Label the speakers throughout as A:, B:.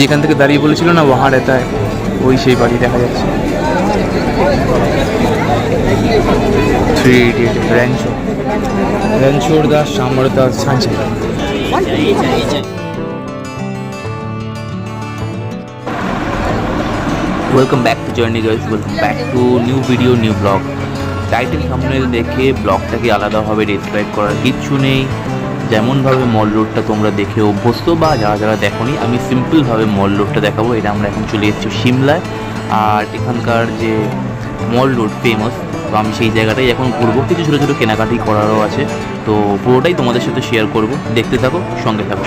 A: যেখান থেকে দাঁড়িয়ে বলেছিল না ওহাঁ রেতা ওই সেই বাড়ি দেখা যাচ্ছে। Three idiot Rancho র্যাঞ্চোর Das Shamaldas সাঁচে welcome back to journey guys welcome back to new video new vlog title সামনে দেখে ব্লগটাকে আলাদাভাবে ডেসক্রাইব করার কিচ্ছু নেই। যেমনভাবে মল রোডটা তোমরা দেখে অভ্যস্ত বা যারা যারা দেখোনি, আমি সিম্পলভাবে মল রোডটা দেখাবো। এটা আমরা এখন চলে এসেছি সিমলায়। আর এখানকার যে মল রোড ফেমাস তো আমি সেই জায়গাটাই এখন ঘুরবো। কিছু ছোটো ছোটো কেনাকাটি করারও আছে। তো পুরোটাই তোমাদের সাথে শেয়ার করব। দেখতে থাকো, সঙ্গে থাকো।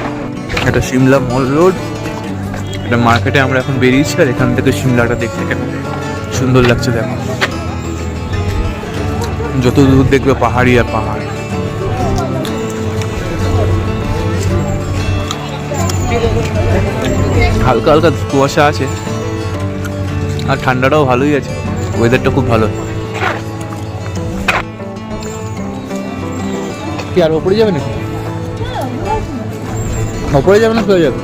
A: এটা সিমলা মল রোড এটা মার্কেটে আমরা এখন বেরিয়েছি, আর এখান থেকে সিমলাটা দেখতে কেমন সুন্দর লাগছে দেখো। যত দূর দেখবে পাহাড়ি আর পাহাড়। হালকা হালকা কুয়াশা আছে। আর ঠান্ডাটাও ভালোই আছে। ওয়েদারটা খুব ভালো। কি আর ওপরে যাবে নাকি? ওপরে যাবে না চলে যাবে?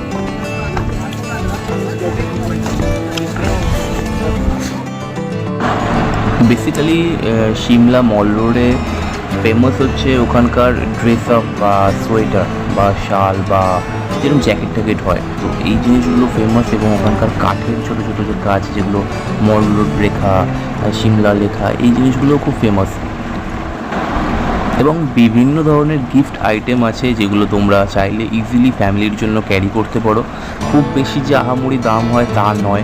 A: বেসিক্যালি সিমলা মল রোডে ফেমাস হচ্ছে ওখানকার ড্রেস আপ বা সোয়েটার বা শাল বা যেরকম জ্যাকেট ট্যাকেট হয়, তো এই জিনিসগুলো ফেমাস এবং ওখানকার কাঠের ছোটো ছোটো যে কাজ, যেগুলো মল রোড রেখা সিমলা লেখা, এই জিনিসগুলো খুব ফেমাস এবং বিভিন্ন ধরনের গিফট আইটেম আছে যেগুলো তোমরা চাইলে ইজিলি ফ্যামিলির জন্য ক্যারি করতে পারো। খুব বেশি যে আহামরি দাম হয় তা নয়।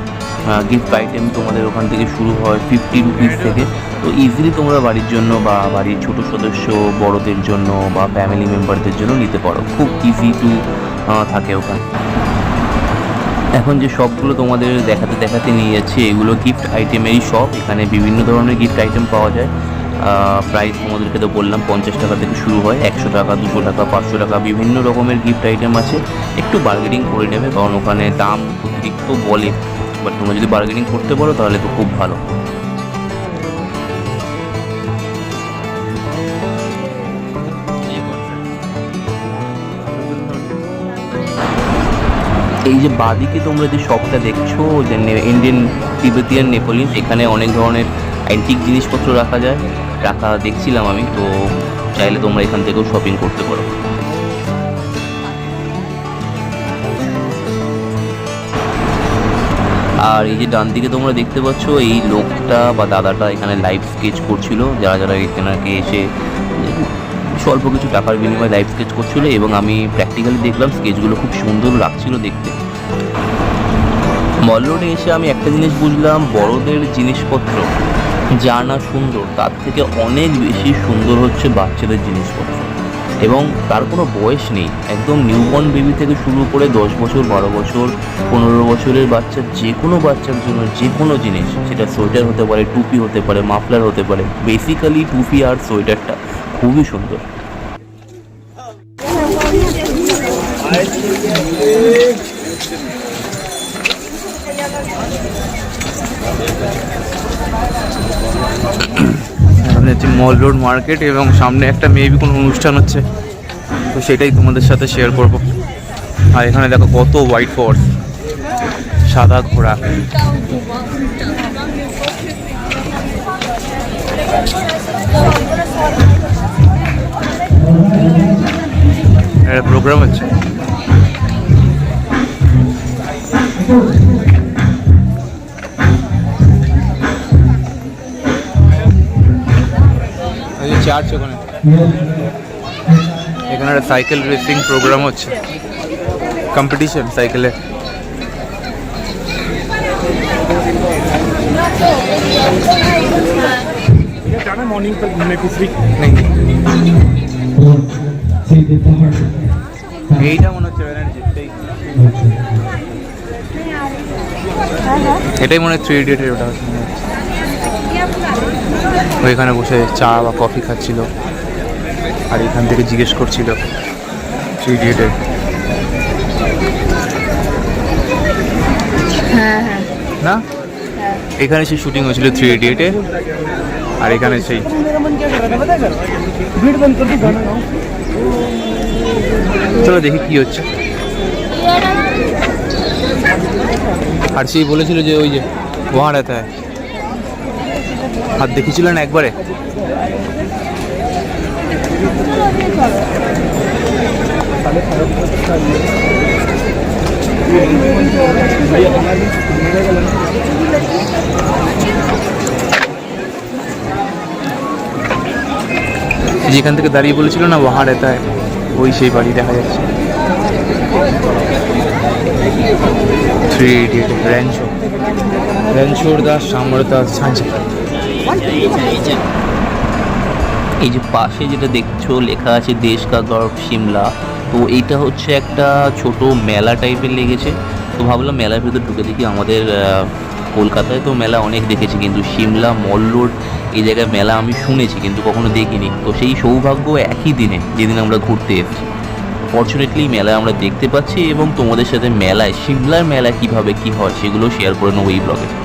A: গিফট আইটেম তোমাদের ওখান থেকে শুরু হয় ফিফটি রুপিস থেকে। তো ইজিলি তোমরা বাড়ির জন্য বা বাড়ির ছোট সদস্য, বড়দের জন্য বা ফ্যামিলি মেম্বারদের জন্য নিতে পারো। খুব ইজি টু থাকে ওখানে। এখন যে শপগুলো তোমাদের দেখাতে দেখাতে নিয়ে যাচ্ছে, এগুলো গিফট আইটেমেরই শপ এখানে বিভিন্ন ধরনের গিফট আইটেম পাওয়া যায়। প্রাইস তোমাদেরকে তো বললাম, পঞ্চাশ টাকা থেকে শুরু হয়, একশো টাকা, দুশো টাকা, পাঁচশো টাকা, বিভিন্ন রকমের গিফট আইটেম আছে। একটু বার্গেনিং করে নেবে, কারণ ওখানে দাম অতিরিক্ত বলে। বাট তোমরা যদি বার্গেনিং করতে পারো, তাহলে তো খুব ভালো। এই যে বাদিকে তোমরা যে শপটা দেখছ, যে ইন্ডিয়ান তিবেতিয়ান নেপোলিয়ন এখানে অনেক ধরনের অ্যান্টিক জিনিসপত্র রাখা যায়। রাখা দেখছিলাম আমি, তো চাইলে তোমরা এখান থেকেও শপিং করতে পারো। আর এই যে ডান দিকে তোমরা দেখতে পাচ্ছ, এই লোকটা বা দাদাটা এখানে লাইভ স্কেচ করছিল। যারা যারা এখানে এসে স্বল্প কিছু টাকার বিনিময়ে লাইভ স্কেচ করছিল এবং আমি প্র্যাকটিক্যালি দেখলাম স্কেচগুলো খুব সুন্দর লাগছিল দেখতে। মল রোডে এসে আমি একটা জিনিস বুঝলাম, বড়দের জিনিসপত্র যা না সুন্দর, তার থেকে অনেক বেশি সুন্দর হচ্ছে বাচ্চাদের জিনিসপত্র। এবং তার কোনো বয়স নেই, একদম নিউবর্ন বেবি থেকে শুরু করে দশ বছর, বারো বছর, পনেরো বছরের বাচ্চা, যে কোনো বাচ্চার জন্য যে কোনো জিনিস, সেটা সোয়েটার হতে পারে, টুপি হতে পারে, মাফলার হতে পারে বেসিক্যালি টুপি আর সোয়েটারটা খুবই সুন্দর। হচ্ছে মল রোড মার্কেট এবং সামনে একটা মেবি কোনো অনুষ্ঠান হচ্ছে। তো সেটাই তোমাদের সাথে শেয়ার করব। আর এখানে দেখো কত হোয়াইট ফোর্স সাদা ঘোড়া। একটা প্রোগ্রাম হচ্ছে। চার্চ ওখানে এখানে একটা সাইকেল রেসিং প্রোগ্রাম হচ্ছে কম্পিটিশন সাইকেলে
B: जाना मॉर्निंग तक घूमने कुछ भी
A: নেই
C: सीधे पहाड़
A: এইটা মনে হচ্ছে ব্যানার্জি এটাই মনে হয় থ্রি ইডিয়েটের ওটা ওইখানে বসে চা বা কফি খাচ্ছিল। আর এখান থেকে জিজ্ঞেস করছিল থ্রি ইডিয়েটের না? এখানে সেই শুটিং হয়েছিল থ্রি ইডিয়েটে আর এখানে সেই চলো দেখি কি হচ্ছে। আর সেই বলেছিল যে ওই যে ওয়াঁ রেতা হাত দেখিয়েছিলেন একবারে। যেখান থেকে দাঁড়িয়ে বলেছিল না ওয়াহা রেতা ওই সেই বাড়ি দেখা যাচ্ছে। দাস সামরতা এই যে পাশে যেটা দেখছ, লেখা আছে দেশ কা গর্ব, সিমলা। তো এইটা হচ্ছে একটা ছোট মেলা টাইপের লেগেছে। তো ভাবলাম মেলার ভিতর ঢুকে দেখি আমাদের কলকাতায় তো মেলা অনেক দেখেছি, কিন্তু সিমলা মল রোড এই জায়গায় মেলা আমি শুনেছি, কিন্তু কখনো দেখিনি। তো সেই সৌভাগ্য একই দিনে, যেদিন আমরা ঘুরতে এসেছি। ফর্চুনেটলি মেলা আমরা দেখতে পাচ্ছি এবং তোমাদের সাথে মেলায়, সিমলার মেলা কীভাবে কি হয়, সেগুলো শেয়ার করে নেব এই ব্লগে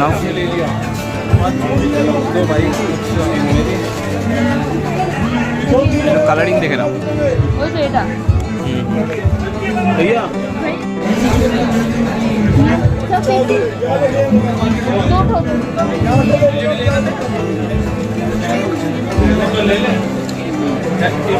A: নাও। কালারিং দেখে নাও।
C: ওই তো এটা।
B: भैया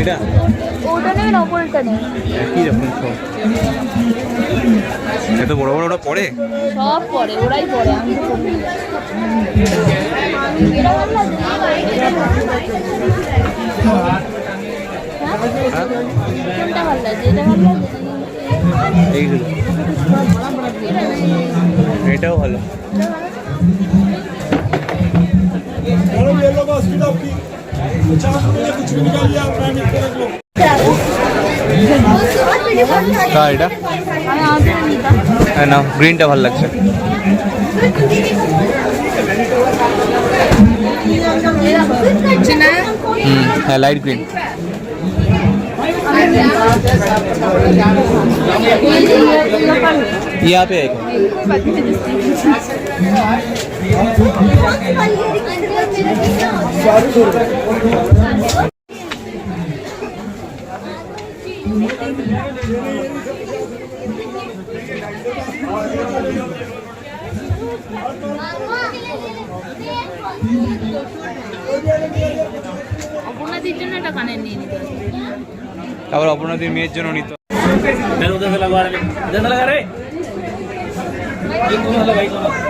A: এটা
C: ওটা নেবে না ওপরটা নেবে
A: একই রকম সব এত বড় বড় ওটা পড়ে
C: সব পরে ওরাই পরে আমি তো পরি না। এটা ভালো লাগছে না? এটা ভালো লাগছে। হ্যাঁ? কোনটা ভালো লাগছে এটা ভালো লাগছে
A: এইগুলো এটাও ভালো
B: ये लो बस फिर आपकी पचास रुपये कुछ भी निकालिए आप मैं मिलकर रख लो
A: তা এটা
C: আমি আমাদের নিতাম
A: হ্যাঁ নাও গ্রিনটা ভালো লাগছে হুম হ্যাঁ লাইট গ্রিন यहाँ पे एक
C: অপর্ণাদির জন্য একটা কানের নিয়ে নিতে হবে
A: আবার অপর্ণাদির মেয়ের জন্য নিত
D: शेक बनाने के लिए
E: और टाइगर रोड सेवन मंडल सीट से अपने नेशनल सीट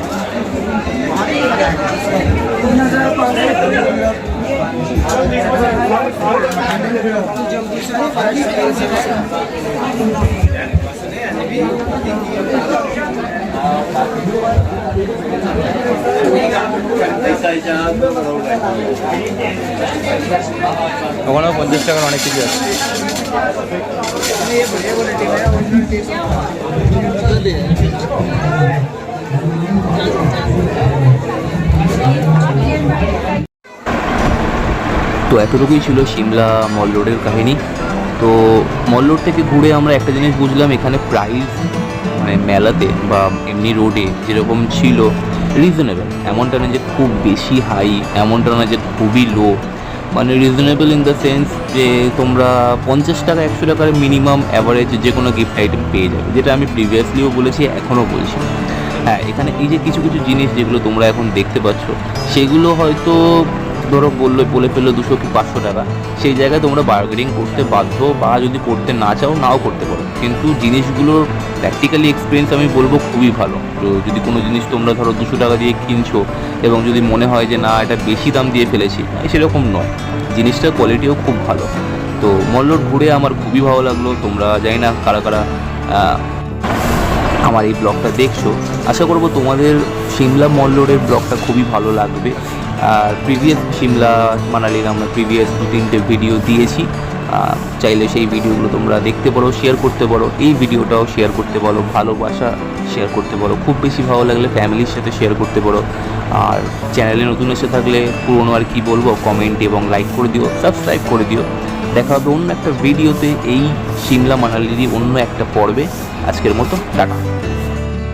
F: ওখানেও পঞ্চাশ টাকার অনেক কিছু আছে
A: তো এতটুকুই ছিল সিমলা মল রোডের কাহিনী। তো মল রোড থেকে ঘুরে আমরা একটা জিনিস বুঝলাম, এখানে প্রাইস মানে মেলাতে বা এমনি রোডে যেরকম ছিল রিজনেবল এমনটা না যে খুব বেশি হাই এমনটা না যে খুবই লো মানে রিজনেবল ইন দ্য সেন্স যে তোমরা পঞ্চাশ টাকা, একশো টাকার মিনিমাম অ্যাভারেজ যে কোনো গিফট আইটেম পেয়ে যাবে, যেটা আমি প্রিভিয়াসলিও বলেছি, এখনও বলছি। হ্যাঁ এখানে এই যে কিছু কিছু জিনিস যেগুলো তোমরা এখন দেখতে পাচ্ছ, সেগুলো হয়তো ধরো বলল, বলে ফেলল দুশো কি পাঁচশো টাকা, সেই জায়গায় তোমরা বার্গেনিং করতে বাধ্য বা যদি করতে না চাও, নাও করতে পারো। কিন্তু জিনিসগুলোর প্র্যাকটিক্যালি এক্সপিরিয়েন্স আমি বলব খুবই ভালো। তো যদি কোনো জিনিস তোমরা ধরো দুশো টাকা দিয়ে কিনছো এবং যদি মনে হয় যে, না, এটা বেশি দাম দিয়ে ফেলেছি সেরকম নয়। জিনিসটার কোয়ালিটিও খুব ভালো। তো মল্লর ঘুরে আমার খুবই ভালো লাগল। তোমরা জানি না কারা কারা আমার এই ব্লগটা দেখছ। আশা করব তোমাদের সিমলা মল রোডের ব্লগটা খুবই ভালো লাগবে। আর প্রিভিয়াস সিমলা মানালির আমরা প্রিভিয়াস দু তিনটে ভিডিও দিয়েছি। চাইলে সেই ভিডিওগুলো তোমরা দেখতে পারো শেয়ার করতে পারো। এই ভিডিওটাও শেয়ার করতে পারো, ভালোবাসা শেয়ার করতে পারো। খুব বেশি ভালো লাগলে ফ্যামিলির সাথে শেয়ার করতে পারো। আর চ্যানেলে নতুন এসে থাকলে পুরনো আর কি বলব কমেন্ট এবং লাইক করে দিও সাবস্ক্রাইব করে দিও। দেখা হবে অন্য একটা ভিডিওতে এই সিমলা মানালিরই অন্য একটা পর্বে। আজকের মতো টাটা।